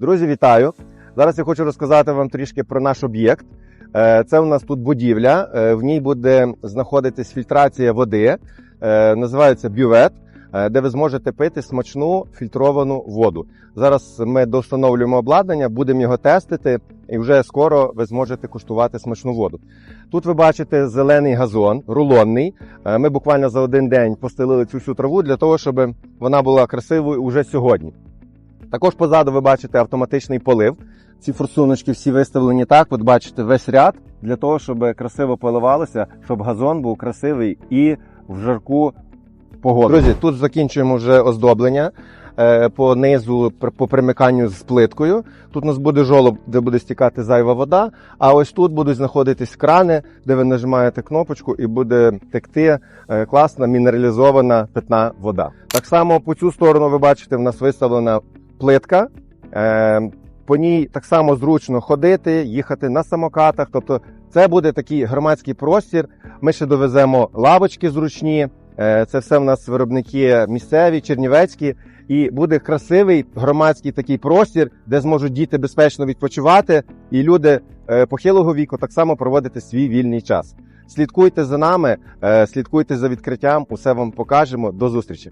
Друзі, вітаю! Зараз я хочу розказати вам трішки про наш об'єкт. Е, Це у нас тут будівля. е, В ній буде знаходитись фільтрація води. е, Називається бювет, де ви зможете пити смачну фільтровану воду. Зараз ми достановлюємо обладнання, будемо його тестити, і вже скоро ви зможете куштувати смачну воду. Тут ви бачите зелений газон, рулонний. Ми буквально за один день постелили цю всю траву для того, щоб вона була красивою уже сьогодні. Також позаду ви бачите автоматичний полив. Ці форсуночки всі виставлені так. От бачите весь ряд для того, щоб красиво поливалося, щоб газон був красивий і в жарку погоду. Друзі, тут закінчуємо вже оздоблення. Е, По низу по примиканню з плиткою. Тут у нас буде жолоб, де буде стікати зайва вода. А ось тут будуть знаходитись крани, де ви нажимаєте кнопочку і буде текти е, класна мінералізована питна вода. Так само по цю сторону ви бачите, в нас виставлена плитка. Е, По ній так само зручно ходити, їхати на самокатах. Тобто, це буде такий громадський простір. Ми ще довеземо лавочки зручні. Е, Це все в нас виробники місцеві, чернівецькі. І буде красивий громадський такий простір, де зможуть діти безпечно відпочивати, і люди е, похилого віку так само проводити свій вільний час. Слідкуйте за нами, слідкуйте за відкриттям. Усе вам покажемо. До зустрічі.